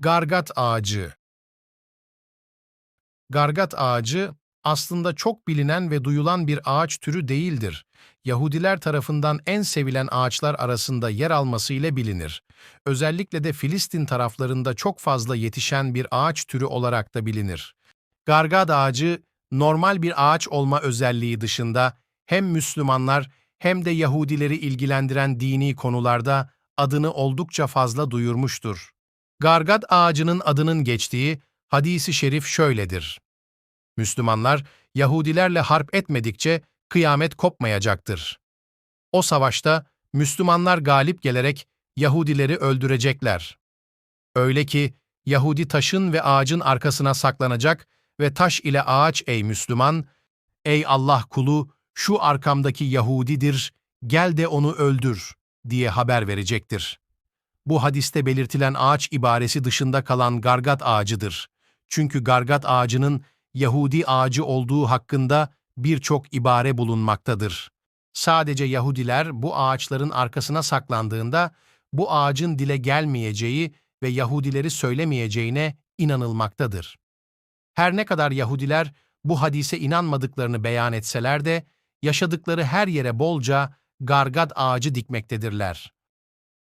Gargat ağacı Gargat ağacı aslında çok bilinen ve duyulan bir ağaç türü değildir. Yahudiler tarafından en sevilen ağaçlar arasında yer alması ile bilinir. Özellikle de Filistin taraflarında çok fazla yetişen bir ağaç türü olarak da bilinir. Gargad ağacı normal bir ağaç olma özelliği dışında hem Müslümanlar hem de Yahudileri ilgilendiren dini konularda adını oldukça fazla duyurmuştur. Gargad ağacının adının geçtiği hadisi şerif şöyledir. Müslümanlar Yahudilerle harp etmedikçe kıyamet kopmayacaktır. O savaşta Müslümanlar galip gelerek Yahudileri öldürecekler. Öyle ki Yahudi taşın ve ağacın arkasına saklanacak ve taş ile ağaç ey Müslüman, ey Allah kulu şu arkamdaki Yahudidir, gel de onu öldür diye haber verecektir. Bu hadiste belirtilen ağaç ibaresi dışında kalan gargat ağacıdır. Çünkü gargat ağacının Yahudi ağacı olduğu hakkında birçok ibare bulunmaktadır. Sadece Yahudiler bu ağaçların arkasına saklandığında bu ağacın dile gelmeyeceği ve Yahudileri söylemeyeceğine inanılmaktadır. Her ne kadar Yahudiler bu hadise inanmadıklarını beyan etseler de yaşadıkları her yere bolca gargad ağacı dikmektedirler.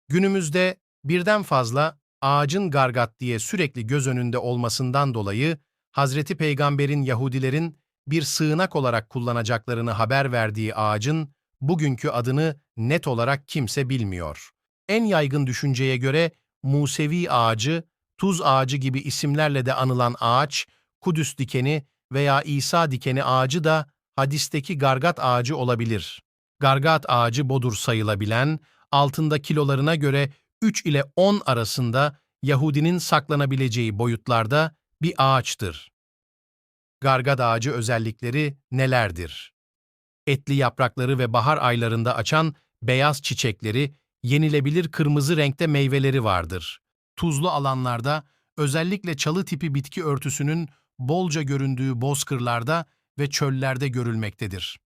Günümüzde birden fazla ağacın gargat diye sürekli göz önünde olmasından dolayı Hazreti Peygamber'in Yahudilerin bir sığınak olarak kullanacaklarını haber verdiği ağacın bugünkü adını net olarak kimse bilmiyor. En yaygın düşünceye göre Musevi ağacı, tuz ağacı gibi isimlerle de anılan ağaç, Kudüs dikeni veya İsa dikeni ağacı da hadisteki gargat ağacı olabilir. Gargat ağacı bodur sayılabilen, altında kilolarına göre 3 ile 10 arasında Yahudinin saklanabileceği boyutlarda bir ağaçtır. Gargad ağacı özellikleri nelerdir? Etli yaprakları ve bahar aylarında açan beyaz çiçekleri, yenilebilir kırmızı renkte meyveleri vardır. Tuzlu alanlarda, özellikle çalı tipi bitki örtüsünün bolca göründüğü bozkırlarda ve çöllerde görülmektedir.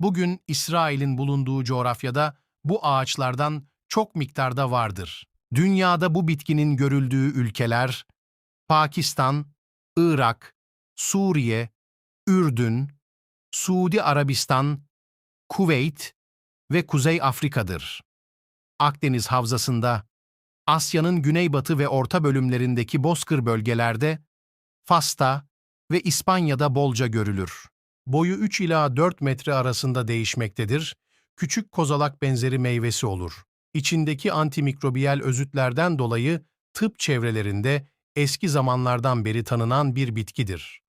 Bugün İsrail'in bulunduğu coğrafyada bu ağaçlardan çok miktarda vardır. Dünyada bu bitkinin görüldüğü ülkeler Pakistan, Irak, Suriye, Ürdün, Suudi Arabistan, Kuveyt ve Kuzey Afrika'dır. Akdeniz Havzası'nda, Asya'nın güneybatı ve orta bölümlerindeki bozkır bölgelerde, Fas'ta ve İspanya'da bolca görülür. Boyu 3 ila 4 metre arasında değişmektedir, küçük kozalak benzeri meyvesi olur. İçindeki antimikrobiyal özütlerden dolayı tıp çevrelerinde eski zamanlardan beri tanınan bir bitkidir.